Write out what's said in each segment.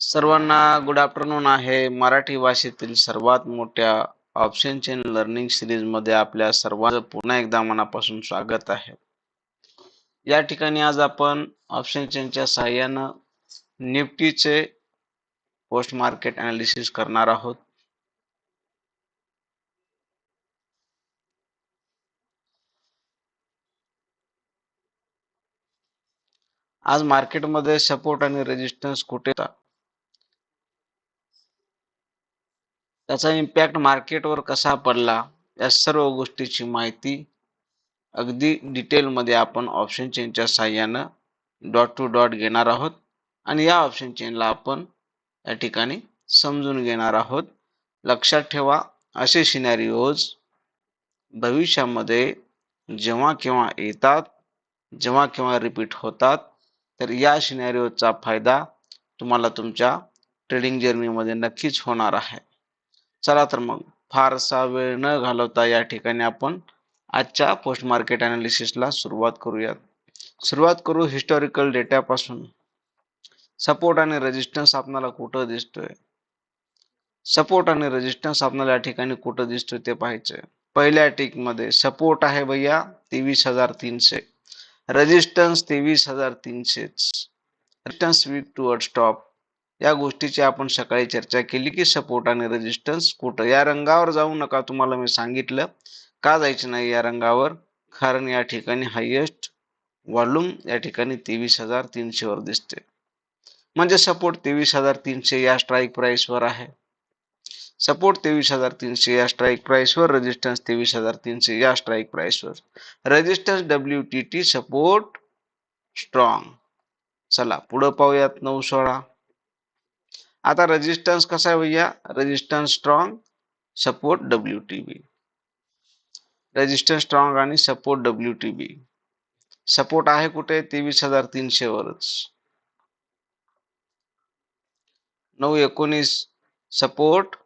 सर्वांना good afternoon आहे. मराठी भाषेतील सर्वात मोठ्या ऑप्शन चेन लर्निंग सिरीजमध्ये आपल्या सर्वांचं पुन्हा एकदा मनापासून स्वागत आहे. या ठिकाणी आज आपण ऑप्शन चेनच्या सहाय्यानं निफ्टीचे पोस्ट मार्केट अनालिसिस करणार आहोत. आज मार्केटमध्ये सपोर्ट आणि रेजिस्टन्स कुठे होता त्याचा इम्पॅक्ट मार्केटवर कसा पडला या सर्व गोष्टीची माहिती अगदी डिटेलमध्ये आपण ऑप्शन चेनच्या साह्यानं डॉट टू डॉट घेणार आहोत. आणि या ऑप्शन चेनला आपण या ठिकाणी समजून घेणार आहोत. लक्षात ठेवा असे सिनॅरिओज भविष्यामध्ये जेव्हा केव्हा येतात जेव्हा केव्हा रिपीट होतात तर या सिनॅरिओचा फायदा तुम्हाला तुमच्या ट्रेडिंग जर्नीमध्ये नक्कीच होणार आहे. चला तर मग फारसा वेळ न घालवता या ठिकाणी आपण आजच्या पोस्ट मार्केट अनालिसिसला सुरुवात करूयात. सुरुवात करू हिस्टॉरिकल डेटापासून सपोर्ट आणि रेजिस्टन्स आपणाला कुठं दिसतोय? सपोर्ट आणि रेजिस्टन्स आपल्याला या ठिकाणी कुठं दिसतोय ते पाहायचं पहिल्या टिकमध्ये सपोर्ट आहे भैया तेवीस हजार तीनशे. रेजिस्टन्स तेवीस हजार तीनशेच. रेजिस्टन्स वीक टुवर्ड स्टॉप या गोष्टीची आपण सकाळी चर्चा केली की सपोर्ट आणि रेजिस्टन्स कुठं? या रंगावर जाऊ नका तुम्हाला मी सांगितलं. का जायचं नाही या रंगावर? कारण या ठिकाणी हायेस्ट वॉल्यूम या ठिकाणी तेवीस हजार तीनशे वर दिसते म्हणजे सपोर्ट तेवीस हजार तीनशे या स्ट्राईक प्राईसवर आहे. सपोर्ट तेवीस हजार तीनशे या स्ट्राईक प्राईसवर रेजिस्टन्स तेवीस हजार तीनशे या strike प्राईसवर resistance W T T support strong चला पुढं पाहूयात नऊ सोळा. आता रेजिस्टन्स कसा आहे भैया? Resistance strong support W T B resistance strong support W T B support आहे कुठे? तेवीस हज़ार तीनशे वरच. नऊ एकोणीस सपोर्ट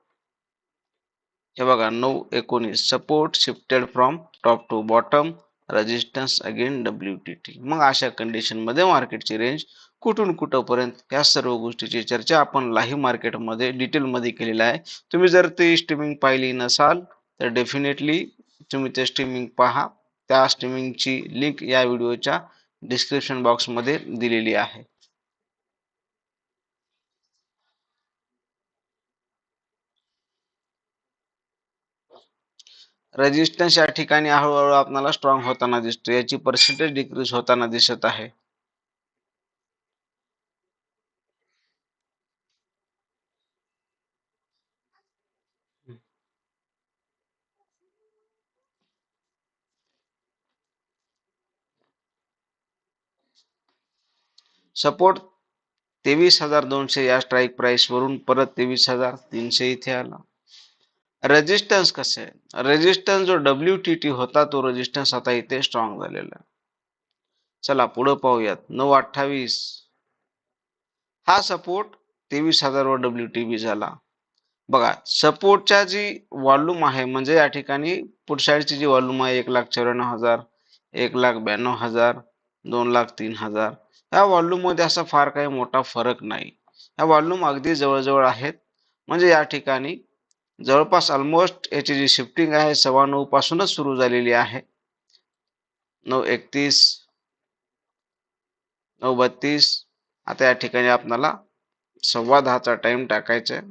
हे बघा, नऊ एकोणीस support shifted from top to bottom resistance again W T T मग अशा कंडिशन मध्ये मार्केटची रेंज कुठून कुठंपर्यंत या सर्व गोष्टीची चर्चा आपण लाईव्ह मार्केटमध्ये डिटेलमध्ये केलेला आहे. तुम्ही जर ती स्ट्रीमिंग पाहिली नसाल तर डेफिनेटली तुम्ही ते स्ट्रीमिंग पहा. त्या स्ट्रीमिंगची लिंक या व्हिडिओच्या डिस्क्रिप्शन बॉक्समध्ये दिलेली आहे. रेजिस्टन्स या ठिकाणी हळूहळू आपल्याला स्ट्रॉंग होताना दिसतो. याची पर्सेंटेज डिक्रीज होताना दिसत आहे. सपोर्ट तेवीस हजार दोनशे या स्ट्राईक प्राईसवरून परत तेवीस हजार तीनशे इथे आला. रेजिस्टन्स कसे आहे रेजिस्टन्स जो डब्ल्यू टी टी होता तो रेजिस्टन्स आता इथे स्ट्रॉंग झालेला आहे. चला पुढे पाहूयात. नऊ अठ्ठावीस. हा सपोर्ट तेवीस हजारवर डब्ल्यू टी बी झाला. बघा सपोर्टच्या जी वॉल्यूम आहे म्हणजे या ठिकाणी पुढशाळची जी वॉल्यूम आहे एक लाख चौऱ्याण्णव हजार एक लाख ब्याण्णव हजार दोन लाख तीन हजार. या वॉल्यूममध्ये असा फार काही मोठा फरक नाही. या वॉल्यूम अगदी जवळजवळ आहेत. म्हणजे या ठिकाणी जवळपास ऑलमोस्ट याची जी शिफ्टिंग आहे सव्वा नऊ पासूनच सुरू झालेली आहे. नऊ एकतीस नऊ बत्तीस. आता या ठिकाणी आपणाला सव्वा दहाचा टाइम टाकायचा आहे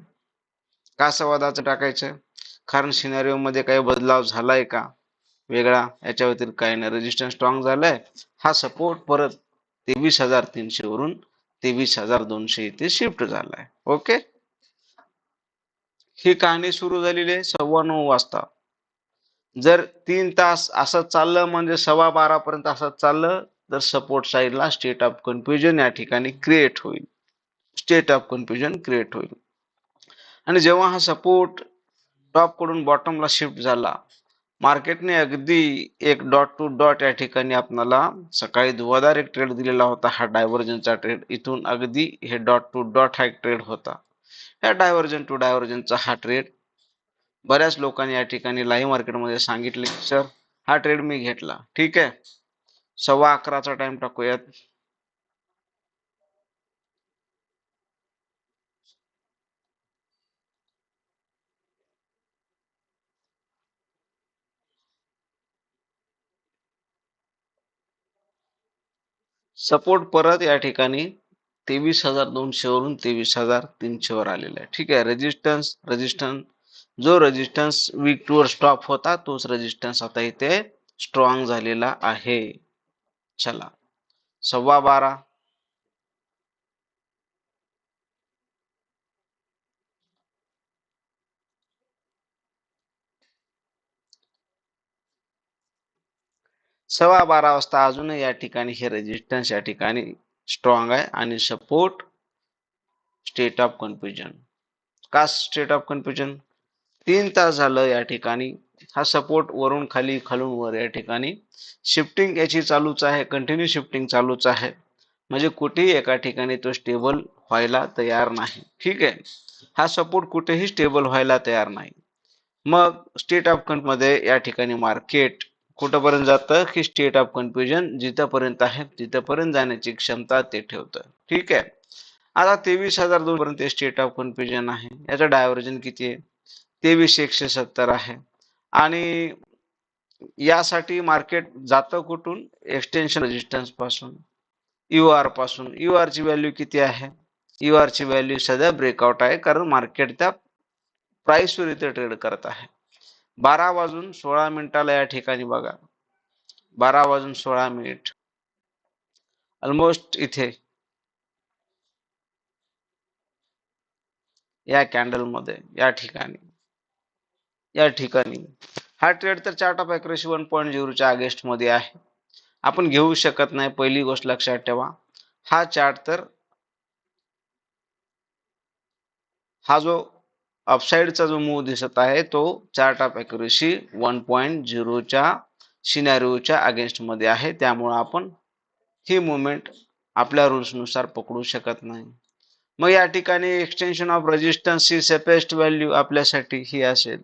का सव्वा दहाचा टाकायचं कारण सिनारिओ मध्ये काही बदलाव झालाय का? वेगळा. याच्या व्यतिरिक्त काही नाही. रेजिस्टन्स स्ट्रॉंग झालाय. हा सपोर्ट परत तेवीस हजार तीनशे वरून तेवीस हजार दोनशे इथे शिफ्ट झालाय. ओके ही कहाणी सुरू झालेली आहे सव्वा नऊ वाजता. जर तीन तास असं चाललं म्हणजे सव्वा बारा पर्यंत असं चाललं तर सपोर्ट साईडला स्टेट ऑफ कन्फ्युजन या ठिकाणी क्रिएट होईल. स्टेट ऑफ कन्फ्युजन क्रिएट होईल. आणि जेव्हा हा सपोर्ट टॉपकडून बॉटमला शिफ्ट झाला मार्केटने अगदी एक डॉट टू डॉट या ठिकाणी आपणाला सकाळी धुवादार एक ट्रेड दिलेला होता. हा डायव्हर्जनचा ट्रेड इथून अगदी हे डॉट टू डॉट हा एक ट्रेड होता. या डायव्हर्जन टू डायव्हर्जनचा हा ट्रेड बऱ्याच लोकांनी या ठिकाणी लाईव्ह मार्केटमध्ये सांगितले सर हा ट्रेड मी घेतला. ठीक आहे. सव्वा अकराचा टाइम टाकूयात. सपोर्ट परत या ठिकाणी तेवीस हजार दोनशे वरून तेवीस हजार तीनशे वर आलेला आहे. ठीक आहे रेजिस्टन्स रेजिस्टन्स जो रेजिस्टन्स वीक टू वर स्टॉप होता तोच रेजिस्टन्स आता इथे स्ट्रॉंग झालेला आहे. चला सव्वा बारा. सव्वा बारा वाजता अजूनही या ठिकाणी हे रेजिस्टन्स या ठिकाणी स्ट्रॉंग आहे आणि सपोर्ट स्टेट ऑफ कन्फ्युजन का स्टेट ऑफ कन्फ्युजन तीन तास झालं या ठिकाणी. हा सपोर्ट वरून खाली खालून वर या ठिकाणी. शिफ्टिंग याची चालूच आहे कंटिन्यू शिफ्टिंग चालूच आहे. म्हणजे कुठेही एका ठिकाणी तो स्टेबल व्हायला तयार नाही. ठीक आहे? हा सपोर्ट कुठेही स्टेबल व्हायला तयार नाही. मग स्टेट ऑफमध्ये या ठिकाणी मार्केट कुठंपर्यंत जातं? की स्टेट ऑफ कन्फ्युजन जिथंपर्यंत आहे तिथंपर्यंत जाण्याची क्षमता ते ठेवतं. ठीक आहे? आता तेवीस हजार दोन पर्यंत स्टेट ऑफ कन्फ्युजन आहे. याचं डायव्हर्जन किती आहे? तेवीस एकशे सत्तर आहे. आणि यासाठी मार्केट जातं कुठून? एक्सटेन्शन रेजिस्टन्सपासून. यू आरपासून. यू आरची व्हॅल्यू किती आहे? यू आरची व्हॅल्यू सध्या ब्रेकआउट आहे कारण मार्केट त्या प्राईसवर इथे ट्रेड करत आहे. बारा वाजून सोळा मिनिटाला या ठिकाणी बघा. बारा वाजून सोळा मिनिट. ऑलमोस्ट इथे. या कॅन्डलमध्ये या ठिकाणी. या ठिकाणी. हा ट्रेड तर chart of accuracy one point झिरोच्या अगेन्स्टमध्ये आहे. आपण घेऊ शकत नाही पहिली गोष्ट लक्षात ठेवा. हा चार्ट तर हा जो अपसाईडचा जो मूव दिसत आहे तो chart of accuracy one point झिरोच्या सिनॅरिओच्या अगेन्स्टमध्ये आहे. त्यामुळे आपण ही मुवमेंट आपल्या रुल्सनुसार पकडू शकत नाही. मग या ठिकाणी एक्सटेन्शन ऑफ रेजिस्टन्स ही सेपेस्ट व्हॅल्यू आपल्यासाठी ही असेल.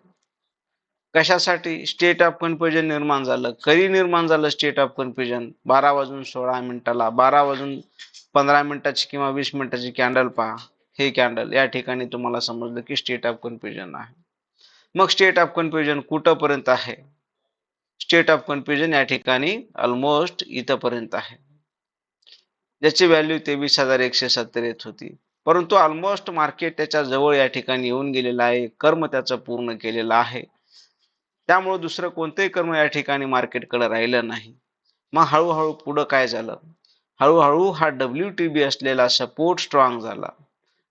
कशासाठी? स्टेट ऑफ कन्फ्युजन निर्माण झालं. कधी निर्माण झालं स्टेट ऑफ कन्फ्युजन बारा वाजून सोळा मिनिटाला. बारा वाजून पंधरा मिनिटाची किंवा वीस मिनिटाची कॅन्डल पहा. हे कॅन्डल या ठिकाणी तुम्हाला समजलं की स्टेट ऑफ कन्फ्युजन आहे. मग स्टेट ऑफ कन्फ्युजन कुठंपर्यंत आहे? स्टेट ऑफ कन्फ्युजन या ठिकाणी ऑलमोस्ट इथंपर्यंत आहे. ज्याची व्हॅल्यू तेवीस हजार एकशे सत्तर येत होती. परंतु ऑलमोस्ट मार्केट त्याच्याजवळ या ठिकाणी येऊन गेलेलं आहे. कर्म त्याचं पूर्ण केलेलं आहे. त्यामुळे दुसरं कोणतंही कर्म या ठिकाणी मार्केटकडे राहिलं नाही. मग हळूहळू पुढं काय झालं? हळूहळू हा डब्ल्यू टी बी असलेला सपोर्ट स्ट्रॉंग झाला.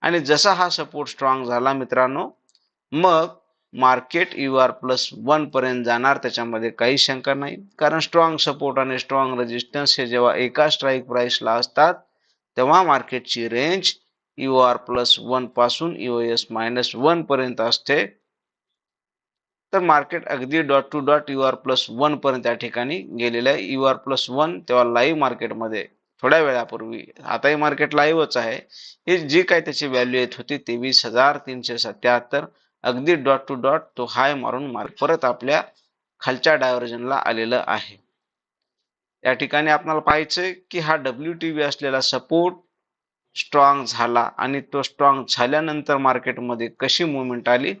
आणि जसा हा सपोर्ट स्ट्रॉंग झाला मित्रांनो मग market U R plus one पर्यंत जाणार त्याच्यामध्ये काही शंका नाही. कारण स्ट्रॉंग सपोर्ट आणि स्ट्रॉंग रेजिस्टन्स हे जेव्हा एका स्ट्राईक प्राइसला असतात तेव्हा मार्केटची रेंज यू आर प्लस वनपासून यू एस मायनस वन पर्यंत असते. तर मार्केट अगदी dot to dot U R plus one पर्यंत त्या ठिकाणी गेलेलं आहे. यू आर प्लस वन तेव्हा लाईव्ह मार्केटमध्ये थोड्या वेळापूर्वी. आताही मार्केट लाईव्हच आहे. हे जी काय त्याची व्हॅल्यू येत होती तेवीस हजार तीनशे सत्याहत्तर अगदी डॉट टू डॉट तो हाय मारून मार्क परत आपल्या खालच्या डायव्हर्जनला आलेलं आहे. या ठिकाणी आपल्याला पाहायचंय की हा डब्ल्यू टी व्ही असलेला सपोर्ट स्ट्रॉंग झाला आणि तो स्ट्रॉंग झाल्यानंतर मार्केटमध्ये कशी मुवमेंट आली?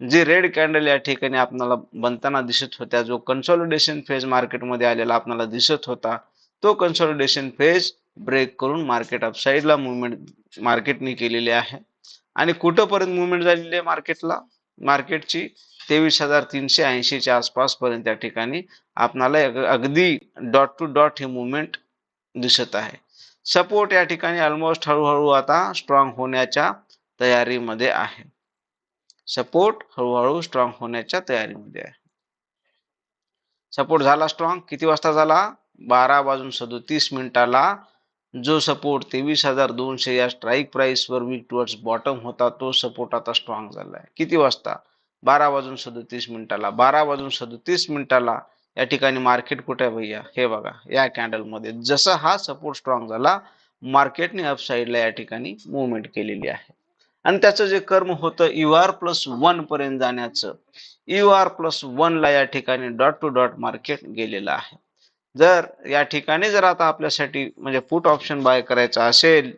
जी रेड कॅन्डल या ठिकाणी आपल्याला बनताना दिसत होत्या जो कन्सॉलिडेशन फेज मार्केटमध्ये आलेला आपल्याला दिसत होता तो कन्सॉलिडेशन फेज ब्रेक करून मार्केट अपसाईडला मुवमेंट मार्केटनी केलेली आहे. आणि कुठंपर्यंत मुवमेंट झालेली आहे मार्केटला मार्केटची तेवीस हजार तीनशे ऐंशीच्या आसपास पर्यंत ठिकाणी आपणाला अगदी डॉट टू डॉट हे मुवमेंट दिसत आहे. सपोर्ट या ठिकाणी ऑलमोस्ट हळूहळू आता स्ट्रॉंग होण्याच्या तयारीमध्ये आहे. सपोर्ट हळूहळू स्ट्रॉंग होण्याच्या तयारीमध्ये आहे. सपोर्ट झाला स्ट्रॉंग किती वाजता झाला? बारा वाजून सदोतीस मिनिटाला जो सपोर्ट तेवीस हजार दोनशे या स्ट्राईक प्राइस वर वीक टुवर्ड्स बॉटम होता तो सपोर्ट आता स्ट्रॉंग झालाय. किती वाजता? बारा वाजून सदोतीस मिनिटाला. बारा वाजून सदोतीस मिनिटाला या ठिकाणी मार्केट कुठे आहे भैया? हे बघा या कॅन्डलमध्ये जसा हा सपोर्ट स्ट्रॉंग झाला मार्केटने अपसाईडला या ठिकाणी मुवमेंट केलेली आहे. आणि त्याचं जे कर्म होतं यू आर प्लस वन पर्यंत जाण्याचं यू आर प्लस वनला या ठिकाणी डॉट टू डॉट मार्केट गेलेलं आहे. जर या ठिकाणी जर आता आपल्यासाठी म्हणजे पुट ऑप्शन बाय करायचा असेल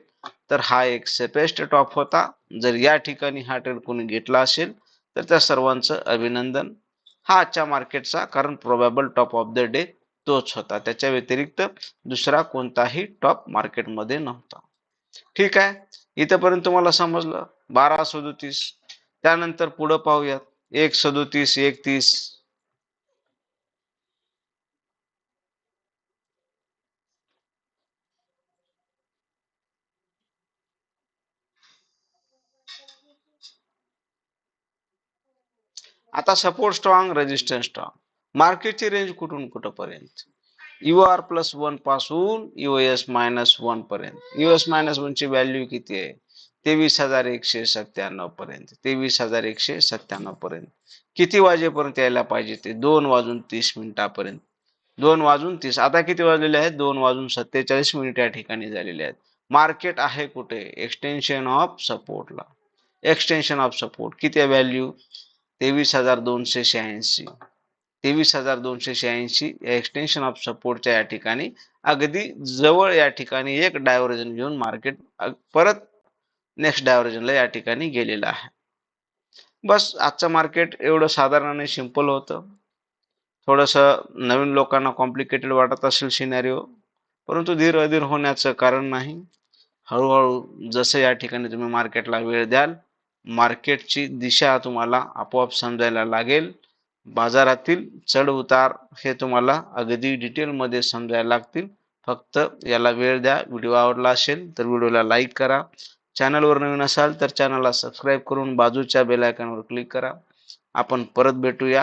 तर हा एक सेपेस्ट टॉप होता. जर या ठिकाणी हा ट्रेड कोणी घेतला असेल तर त्या सर्वांचं अभिनंदन. हा आजच्या मार्केटचा कारण probable top of the day तोच होता. त्याच्या व्यतिरिक्त दुसरा कोणताही टॉप मार्केटमध्ये नव्हता. ठीक आहे? इथंपर्यंत तुम्हाला समजलं? बारा सदोतीस. त्यानंतर पुढं पाहूयात. एक सदोतीस एक आता सपोर्ट स्ट्रॉंग रेजिस्टन्स स्ट्रॉंग मार्केटची रेंज कुठून कुठंपर्यंत? यू आर प्लस वनपासून युएस मायनस वन पर्यंत. युएस मायनस वन ची व्हॅल्यू किती आहे? तेवीस हजार एकशे सत्त्याण्णव पर्यंत. तेवीस हजार एकशे सत्त्याण्णव पर्यंत. किती वाजेपर्यंत यायला पाहिजे ते? दोन वाजून तीस मिनिटापर्यंत. दोन वाजून तीस. आता किती वाजलेले आहेत? दोन वाजून सत्तेचाळीस मिनिट या ठिकाणी झालेले आहेत. मार्केट आहे कुठे? एक्सटेन्शन ऑफ सपोर्टला एक्सटेन्शन ऑफ सपोर्ट किती व्हॅल्यू तेवीस हजार दोनशे शहाऐंशी. तेवीस हजार दोनशे शहाऐंशी या एक्सटेन्शन ऑफ सपोर्टच्या या ठिकाणी. अगदी जवळ या ठिकाणी एक डायव्हर्जन घेऊन मार्केट परत नेक्स्ट डायव्हर्जनला या ठिकाणी गेलेलं आहे. बस आजचं मार्केट एवढं साधारण आणि सिंपल होतं. थोडंसं नवीन लोकांना कॉम्प्लिकेटेड वाटत असेल सिनॅरिओ परंतु धीर अधीर होण्याचं कारण नाही. हळूहळू जसं या ठिकाणी तुम्ही मार्केटला वेळ द्याल मार्केटची दिशा तुम्हाला आपोआप समजायला लागेल. बाजारातील चढ उतार हे तुम्हाला अगदी डिटेलमध्ये समजायला लागतील. फक्त याला वेळ द्या. व्हिडिओ आवडला असेल तर व्हिडिओला लाईक करा. चॅनलवर नवीन असाल तर चॅनलला सबस्क्राईब करून बाजूच्या बेलायकॉनवर क्लिक करा. आपण परत भेटूया.